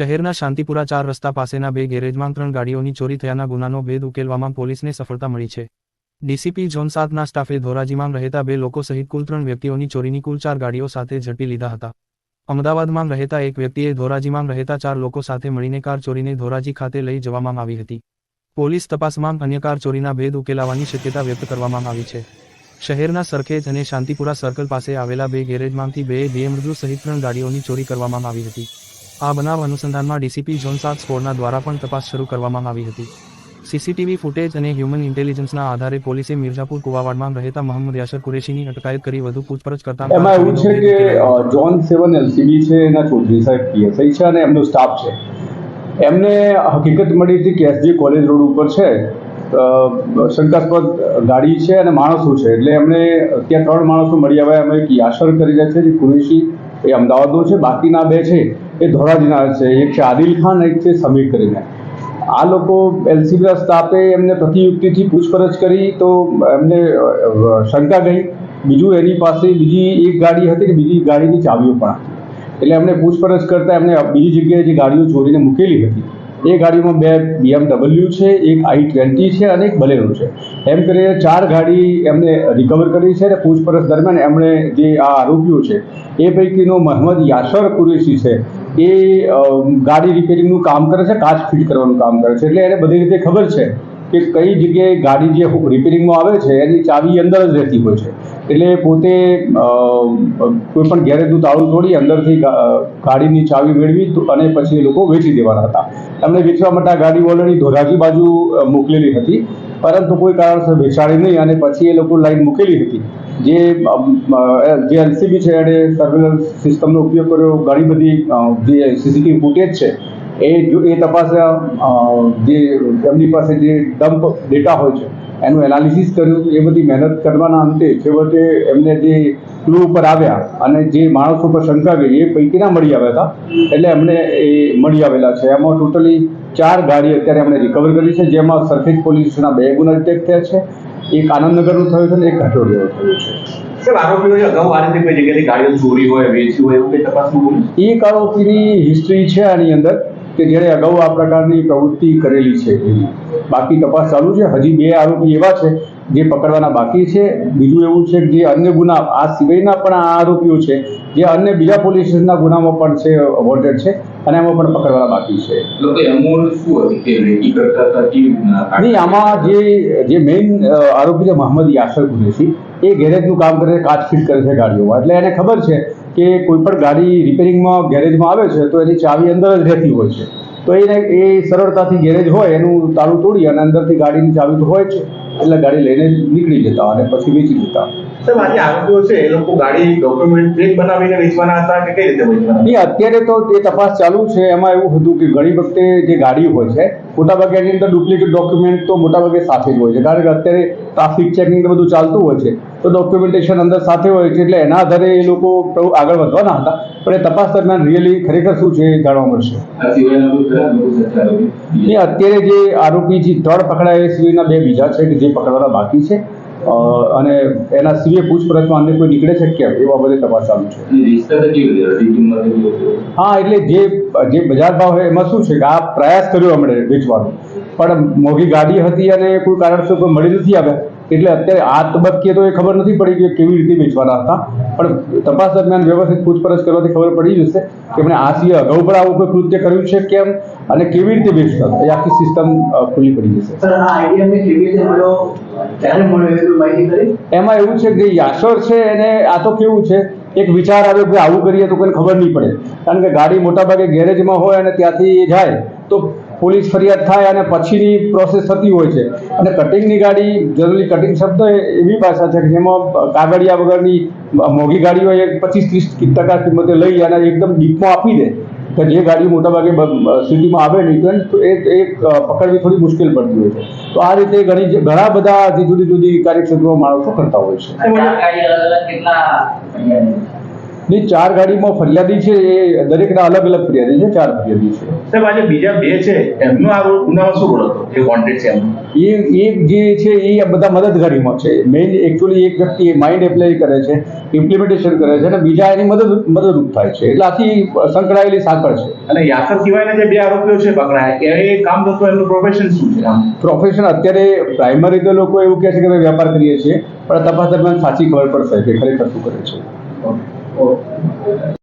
શહેરના શાંતિપુરા ચાર રસ્તા પાસેના બે ગેરેજમાં ત્રણ ગાડીઓની ચોરી થયાના ગુનાનો ભેદ ઉકેલવામાં પોલીસને સફળતા મળી છે. ડીસીપી ઝોન સાતના સ્ટાફે ધોરાજીમાં રહેતા બે લોકો સહિત કુલ ત્રણ વ્યક્તિઓની ચોરીની કુલ ચાર ગાડીઓ સાથે ઝડપી લીધા હતા. અમદાવાદમાં રહેતા એક વ્યક્તિએ ધોરાજીમાં રહેતા ચાર લોકો સાથે મળીને કાર ચોરીને ધોરાજી ખાતે લઈ જવામાં આવી હતી. પોલીસ તપાસમાં અન્ય કાર ચોરીના ભેદ ઉકેલાવાની શક્યતા વ્યક્ત કરવામાં આવી છે. શહેરના સરખેજ અને શાંતિપુરા સર્કલ પાસે આવેલા બે ગેરેજમાંથી બે બીએમડબ્લ્યુ સહિત ત્રણ ગાડીઓની ચોરી કરવામાં આવી હતી. આ બનાવ અનુસંધાનમાં ડીસીપી ઝોન સાત સ્કોરના દ્વારા પણ તપાસ શરૂ કરવામાં આવી હતી. સીસીટીવી ફૂટેજ અને હ્યુમન ઇન્ટેલિજન્સના આધારે પોલીસે મિર્ઝાપુર કુવાવાડમાં રહેતા મોહમ્મદ યાસર કુરેશીની અટકાયત કરી વધુ પૂછપરછ કરતા એમાં એવું છે કે જોન સેવન એલસીબી છે એના ચૌધરી સાહેબ પીએસઆઈ છે અને એમનો સ્ટાફ છે. એમને હકીકત મળી હતી કે એસજી કોલેજ રોડ ઉપર છે. શંકાસ્પદ ગાડી છે અને માણસો છે. એટલે એમને ત્યાં ત્રણ માણસો મળી આવ્યા. એમાં એક કરી કરીને છે જે કુરેશી એ અમદાવાદનો છે. બાકીના બે છે. એ ધોરાજીના છે. એક છે આદિલ ખાન, એક છે સમીર કરીને. આ લોકો એલસીબીના સ્ટાફે એમને પ્રતિયુક્તિથી પૂછપરછ કરી તો એમને શંકા ગઈ. બીજું એની પાસે બીજી એક ગાડી હતી કે બીજી ગાડીની ચાવીઓ પણ હતી. એટલે એમને પૂછપરછ કરતા એમને બીજી જગ્યાએ જે ગાડીઓ ચોરીને મૂકેલી હતી, એ ગાડીમાં બે બીએમડબલ્યુ છે, એક આઈ ટ્વેન્ટી છે અને એક બલેરો છે. એમ કરીને ચાર ગાડી એમને રિકવર કરી છે અને પૂછપરછ દરમિયાન એમણે જે આ આરોપીઓ છે, એ પૈકીનો મહમદ યાસર કુરેશી છે એ ગાડી રિપેરિંગનું કામ કરે છે, કાચ ફિટ કરવાનું કામ કરે છે. એટલે એને બધી રીતે ખબર છે કે કઈ જગ્યાએ ગાડી જે રિપેરિંગમાં આવે છે, એની ચાવી અંદર જ રહેતી હોય છે. એટલે પોતે કોઈ પણ ગેરેજનું તાળું તોડી અંદરથી ગાડીની ચાવી મેળવી અને પછી એ લોકો વેચી દેવાના હતા. એમણે વેચવા માટે આ ગાડી ઓલરેડી ધોરાજી બાજુ મોકલેલી હતી. પરંતુ કોઈ કારણસર વેચાણી નહીં અને પછી એ લોકો લાઈન મૂકેલી હતી. જે જે એલસીબી છે એણે સર્વેલન્સ સિસ્ટમનો ઉપયોગ કર્યો, ઘણી બધી જે સીસીટીવી ફૂટેજ છે, એ એ તપાસ જે એમની પાસે જે ડમ્પ ડેટા હોય છે, એનું એનાલિસિસ કર્યું, એ બધી મહેનત કરવાના અંતે છેવટે એમને જે ક્લુ ઉપર આવ્યા અને જે માણસો પર શંકા ગઈ એ પૈકીના મળી આવ્યા હતા, એટલે એમને એ મળી આવેલા છે. એમાં ટોટલી ચાર ગાડી અત્યારે એમણે રિકવર કરી છે, જેમાં સરખેજ પોલીસના બે ગુના ડિટેક્ટ થયા છે એક આનંદનગરનું થયું છે ને એક ઘાટોડિયાનું થયું છે. એક આરોપીની હિસ્ટ્રી છે આની અંદર કે જેણે અગાઉ આ પ્રકારની પ્રવૃત્તિ કરેલી છે. બાકી તપાસ ચાલુ છે. હજી બે આરોપી એવા છે જે પકડવાના બાકી છે. બીજું એવું છે કે જે અન્ય ગુના આ સિવાયના પણ આ આરોપીઓ છે જે અન્ય બીજા પોલીસ સ્ટેશનના ગુનામાં પણ છે વોન્ટેડ છે અને એમાં પણ પકડવાના બાકી છે. નહીં આમાં જે જે મેઇન આરોપી છે મોહમ્મદ યાસર કુરેશી એ ગેરેજનું કામ કરે કાચ ફિટ કરે છે ગાડીઓમાં. એટલે એને ખબર છે કે કોઈ પણ ગાડી રિપેરિંગમાં ગેરેજમાં આવે છે તો એની ચાવી અંદર જ રહેતી હોય છે. તો એને એ સરળતાથી ગેરેજ હોય, એનું તાળું તોડી અને અંદરથી ગાડીની ચાવી તો હોય જ એટલે ગાડી લઈને નીકળી જતા અને પછી વેચી દેતા સાહેબ આજે આરોપીઓ છે એ લોકો ગાડી ડોક્યુમેન્ટ ફેક બનાવીને વેચવાના હતા કે કઈ રીતે વેચવાના નહીં અત્યારે તો એ તપાસ ચાલુ છે એમાં એવું હતું કે ઘણી વખતે જે ગાડી હોય છે મોટાભાગે એની અંદર ડુપ્લિકેટ ડોક્યુમેન્ટ તો મોટાભાગે સાથે જ હોય છે. કારણ કે અત્યારે ટ્રાફિક ચેકિંગ બધું ચાલતું હોય છે તો ડોક્યુમેન્ટેશન અંદર સાથે હોય છે એટલે એના આધારે એ લોકો આગળ વધવાના હતા. પણ એ તપાસ દરમિયાન રિયલી ખરેખર શું છે એ જાણવા મળશે? એ અત્યારે જે આરોપી જે ત્રણ પકડાયા એ સિવાયના બે બીજા છે કે જે પકડવાના બાકી છે. અને એના સિવાય પૂછપરછમાં અન્ય કોઈ નીકળે છે કેમ? એ બાબતે તપાસ ચાલુ છે? હા એટલે જે જે બજાર ભાવ હોય એમાં શું છે કે આ પ્રયાસ કર્યો હમણે વેચવાનો. પણ મોંઘી ગાડી હતી અને કોઈ કારણસર કોઈ મળી નથી આવ્યા. એટલે અત્યારે આ તબક્કે તો એ ખબર નથી પડી કે કેવી રીતે વેચવાના હતા. પણ તપાસ દરમિયાન વ્યવસ્થિત પૂછપરછ કરવાથી ખબર પડી જશે કે એમણે આ સિવાય અગાઉ પણ આવું કોઈ કૃત્ય કર્યું છે કેમ? અને કેવી રીતે વેચતા હતા એ આખી સિસ્ટમ ખુલ્લી પડી જશે. સર આ આઈડિયા મેં કેવી રીતે મળ્યો? ક્યારે મળ્યો એમાં એવું છે કે યાસર છે એને આ તો કેવું છે એક વિચાર આવ્યો કે આવું કરીએ તો કોઈને ખબર નહીં પડે. કારણ કે ગાડી મોટાભાગે ગેરેજમાં હોય અને ત્યાંથી જાય તો પોલીસ ફરિયાદ થાય અને પછીની પ્રોસેસ થતી હોય છે. અને કટિંગની ગાડી જનરલી કટિંગ શબ્દ એવી ભાષા છે કે જેમાં કાગળિયા વગરની મોંઘી ગાડીઓ એક એ પચીસ ત્રીસ ટકા કિંમતે લઈ અને એકદમ ડીપમાં આપી દે. કે જે ગાડીઓ મોટાભાગે સિટીમાં આવે નહીં, તો એ એ પકડવી થોડી મુશ્કેલ પડતી હોય છે. તો આ રીતે ઘણી ઘણા બધા જુદી જુદી કાર્યક્ષેત્રો માણસો કરતા હોય છે. ની ચાર ગાડીમાં ફરિયાદી છે એ દરેકના અલગ અલગ ફરિયાદી છે ચાર ફરિયાદી છે. સાહેબ આજે બીજા બે છે એમનો આ ગુનામાં શું રોલ હતો? જે વોન્ટેડ છે એ એ જે છે એ બધા મદદગારીમાં છે. મેઇન એકચ્યુઅલી એક વ્યક્તિ માઇન્ડ એપ્લાય કરે છે ઇમ્પ્લિમેન્ટેશન કરે છે અને બીજા એની મદદ મદદરૂપ થાય છે. એટલે આથી સંકળાયેલી સાંકળ છે. અને યાસર સિવાયના જે બે આરોપીઓ છે પકડાયા એ કામ થતું એમનું પ્રોફેશન શું છે? પ્રોફેશન અત્યારે પ્રાઇમરી તો લોકો એવું કહે છે કે અમે વેપાર કરીએ છીએ પણ તપાસ દરમિયાન સાચી ખબર પડશે કે ખરેખર શું કરે છે. four